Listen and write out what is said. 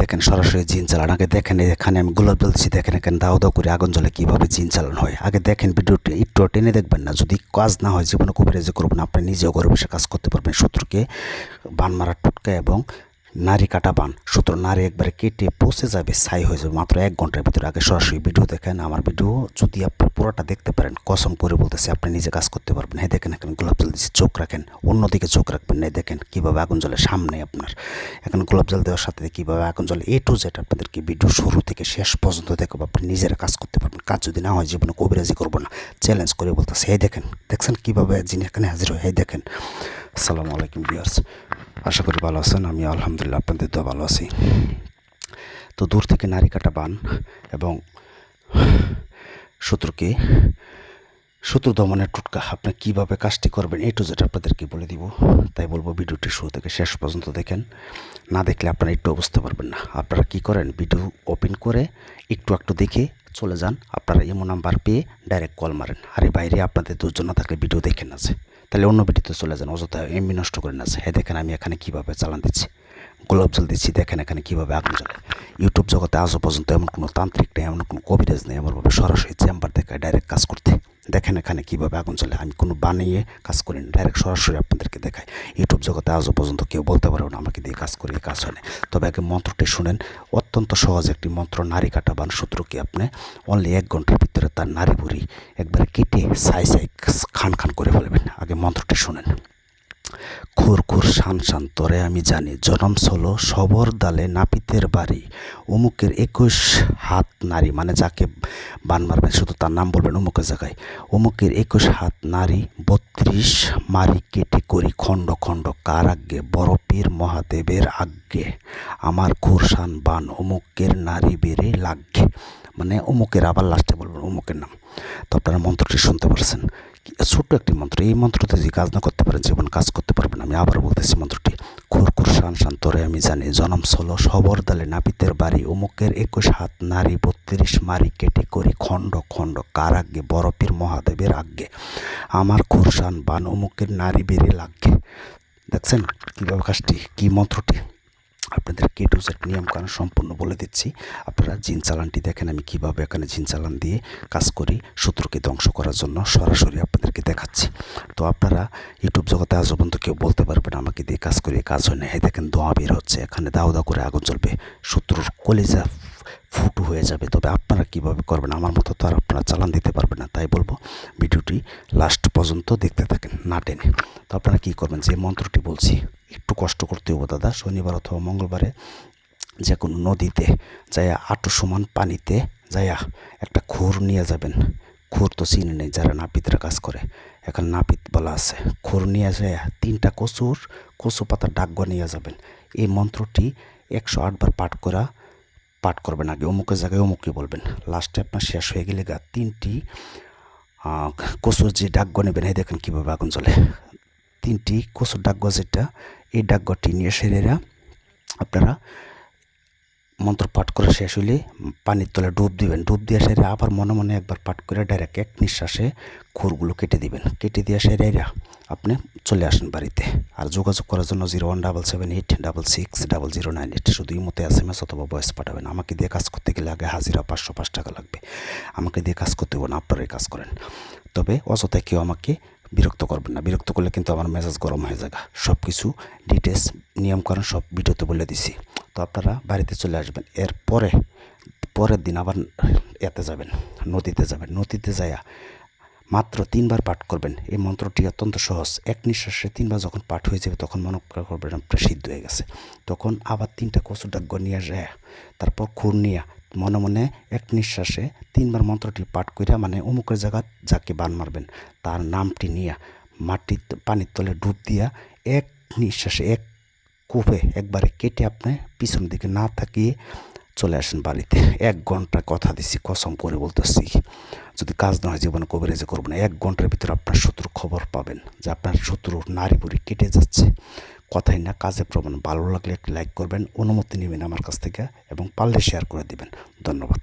দেখেন সরাসরি জিন চালান। আগে দেখেন এখানে আমি গোলাপ বলছি দেখেন এখানে দাও দাও করে আগুন জ্বলে কীভাবে জিন চালান হয়। আগে দেখেন ভিডিওটি একটু টেনে দেখবেন না, যদি কাজ না হয় জীবনে কবিরাজি করবেন আপনি নিজেও ঘরে বসে কাজ করতে পারবেন শত্রুকে বান মারা টুটকা এবং নারী কাটা বান। সুতরাং নারী একবারে কেটে পচে যাবে, ছাই হয়ে যাবে। মাত্র এক ঘণ্টার ভিতরে। আগে সরাসরি ভিডিও দেখেন। আমার ভিডিও যদি আপনি পুরোটা দেখতে পারেন, কসম করে বলতেছে, আপনি নিজে কাজ করতে পারবেন। হ্যাঁ দেখেন, এখানে গোলাপ জল দিচ্ছি, চোখ রাখেন। অন্যদিকে চোখ রাখবেন। না দেখেন, কীভাবে আগুন জ্বলে সামনে আপনার। এখানে গোলাপ জল দেওয়ার সাথে কীভাবে আগুন জ্বলে। এ টু জেড আপনাদেরকে ভিডিও শুরু থেকে শেষ পর্যন্ত দেখব আপনি নিজেরা কাজ করতে পারবেন। কাজ যদি না হয়, জীবনে কবিরাজি করব না। চ্যালেঞ্জ করে বলতেছে এই দেখেন, দেখছেন কীভাবে যিনি এখানে হাজির হয়? এই দেখেন। আসসালামু আলাইকুম বিয়ার্স আশা করি ভালো আছেন। আমি আলহামদুলিল্লাহ আপনাদের তো ভালো আছি। তো দূর থেকে নারী কাটা বান এবং শত্রুকে শত্রু দমনের টুটকা আপনি কীভাবে কাজটি করবেন এই টু যেটা আপনাদেরকে বলে দিব। তাই বলব ভিডিওটি শুরু থেকে শেষ পর্যন্ত দেখেন। না দেখলে আপনারা একটু বুঝতে পারবেন না। আপনারা কি করেন? ভিডিও ওপেন করে একটু একটু দেখে চলে যান। আপনারা এমন নাম্বার পেয়ে ডাইরেক্ট কল মারেন। আরে বাইরে আপনাদের দুজন না থাকলে ভিডিও দেখেন আছে তাহলে অন্য ভিডিওতে চলে যান, অযথা এমনি নষ্ট করে না। হ্যাঁ দেখেন আমি এখানে কীভাবে চালান দিচ্ছি। গোলাপ জল দিচ্ছি, দেখেন এখানে কীভাবে আগুন জ্বলে। ইউটিউব জগতে আজও পর্যন্ত এমন কোনো তান্ত্রিক নেই, এমন কোনো কবিরাজ নেই, এমনভাবে সরাসরি চেম্বার দেখায় ডাইরেক্ট কাজ করতে। দেখেন এখানে কীভাবে আগুন চলে আমি কোনো বানিয়ে কাজ করি না। ডাইরেক্ট সরাসরি আপনাদেরকে দেখাই। ইউটিউব জগতে আজও পর্যন্ত কেউ বলতে পারবে না আমাকে দিয়ে কাজ করি কাজ হয় না। তবে আগে মন্ত্রটি শুনেন। অত্যন্ত সহজ একটি মন্ত্র, নারী কাটা বান সূত্রকে আপনি? অনলি এক ঘণ্টার ভিতরে তার নারী বুড়ি একবারে কেটে সাই সাই খান খান করে ফেলবেন। আগে মন্ত্রটি শুনেন। খুর খুর শান শান তরে আমি জানি। জনম ষোলো, সবর দালে নাপিতের বাড়ি। অমুকের একুশ হাত নারী মানে যাকে বান মারবেন শুধু তার নাম বলবেন অমুকের জায়গায়। অমুকের একুশ হাত নারী, বত্রিশ মারি কেটে করি খণ্ড খণ্ড কার আজ্ঞে বড় পীর মহাদেবের আজ্ঞে। আমার খুরশান বান অমুকের নারী বেড়ে লাগবে মানে অমুকের আবার লাস্টে বলবেন অমুকের নাম। তো আপনারা মন্ত্রটি শুনতে পারছেন। ছোট্ট একটি মন্ত্র। এই মন্ত্রতে যে কাজ না করতে পারেন, জীবন কাজ করতে পারবেন। আমি আবার বলতেছি মন্ত্রটি। খুর শান শান তোরে আমি জানি, জনম ষোলো, সবর দালে নাপিতের বাড়ি, অমুকের একুশ হাত, নারী বত্রিশ মারি কেটে করি, খণ্ড খণ্ড কার আজ্ঞে বরফের মহাদেবের আজ্ঞে। আমার খুরশান বান, অমুকের নারী বেড়ে লাগবে দেখছেন কীভাবে কাজটি, কী মন্ত্রটি? আপনাদের কে টু জেড নিয়মকানুন সম্পূর্ণ বলে দিচ্ছি। আপনারা জিন চালানটি দেখেন, আমি কীভাবে এখানে জিন চালান দিয়ে কাজ করি, শত্রুকে ধ্বংস করার জন্য সরাসরি আপনাদেরকে দেখাচ্ছি। তো আপনারা ইউটিউব জগতে আজ পর্যন্ত কেউ বলতে পারবেন, আমাকে দিয়ে কাজ করি কাজ হয় না। হ্যাঁ দেখেন, দোয়া বের হচ্ছে। এখানে দাও দাও করে আগুন চলবে শত্রুর কলিজা ফুটু হয়ে যাবে। তবে আপনারা কীভাবে করবেন? আমার মতো তো আর আপনারা চালান দিতে পারবেন না, তাই বলব ভিডিওটি লাস্ট পর্যন্ত দেখতে থাকেন, না টেনে। তো আপনারা কী করবেন? যে মন্ত্রটি বলছি, একটু কষ্ট করতে হব দাদা, শনিবার অথবা মঙ্গলবারে যে কোনো নদীতে যাইয়া আটো সমান পানিতে যাইয়া একটা খুর নিয়ে যাবেন। খুর তো চিনে নেই, যারা নাপিতরা কাজ করে। এখন নাপিত বলা আছে, খুর নিয়ে যাইয়া তিনটা কচুর কচু পাতার ডাকগ নিয়ে যাবেন। এই মন্ত্রটি একশো আটবার পাঠ করা পাঠ করবেন আগে, অমুকের জায়গায় অমুককে বলবেন। লাস্টে আপনার শেষ হয়ে গেলে গা, তিনটি কচুর যে ডাকগ নেবেন, এই দেখেন কীভাবে আগুন চলে তিনটি কচুর ডাকগ যেটা, এই ডাকগটি নিয়ে সেরেরা আপনারা মন্ত্র পাঠ করে শেষ হইলে পানির তলে ডুব দিবেন। ডুব দিয়ে সেরে আবার মনে মনে একবার পাঠ করে ডাইরেক্ট এক নিঃশ্বাসে খুরগুলো কেটে দিবেন। কেটে দিয়ে সেরেরা আপনি চলে আসেন বাড়িতে। আর যোগাযোগ করার জন্য zero one double seven eight double six double zero nine eight শুধু মতো এস এম এস অথবা বয়স পাঠাবেন। আমাকে দিয়ে কাজ করতে গেলে আগে হাজিরা পাঁচশো পাঁচ টাকা লাগবে। আমাকে দিয়ে কাজ করতে হবে না, আপনারাই কাজ করেন। তবে অযথায় কেউ আমাকে বিরক্ত করবেন না। বিরক্ত করলে কিন্তু আমার মেজাজ গরম হয়ে যাবে। সব কিছু ডিটেলস নিয়মকানুন সব ভিডিওতে বলে দিছি। তো আপনারা বাড়িতে চলে আসবেন। এরপরে পরের দিন আবার এতে যাবেন, নদীতে যাবেন। নদীতে যাইয়া মাত্র তিনবার পাঠ করবেন। এই মন্ত্রটি অত্যন্ত সহজ। এক নিঃশ্বাসে তিনবার যখন পাঠ হয়ে যাবে, তখন মনে করবেন, আপনার সিদ্ধ হয়ে গেছে। তখন আবার তিনটা কচু ডাক নিয়ে যায়। তারপর খুর নিয়ে মনে মনে এক নিঃশ্বাসে তিনবার মন্ত্রটি পাঠ করিয়া মানে অমুকের জায়গা যাকে বান মারবেন, তার নামটি নিয়ে মাটির পানির তলে ডুব দিয়া এক নিঃশ্বাসে এক কূপে একবারে কেটে আপনি পিছন দিকে না থাকিয়ে চলে আসেন বাড়িতে। এক ঘণ্টা কথা দিছি, কসম করে বলতেছি। যদি কাজ না হয় জীবনে কবিরাজি করব না? এক ঘণ্টার ভিতরে আপনার শত্রুর খবর পাবেন যে আপনার শত্রু নারী বুড়ি কেটে যাচ্ছে। কথাই না, কাজে প্রমাণ। ভালো লাগলে একটি লাইক করবেন, অনুমতি নেবেন আমার কাছ থেকে এবং পারলে শেয়ার করে দিবেন। ধন্যবাদ।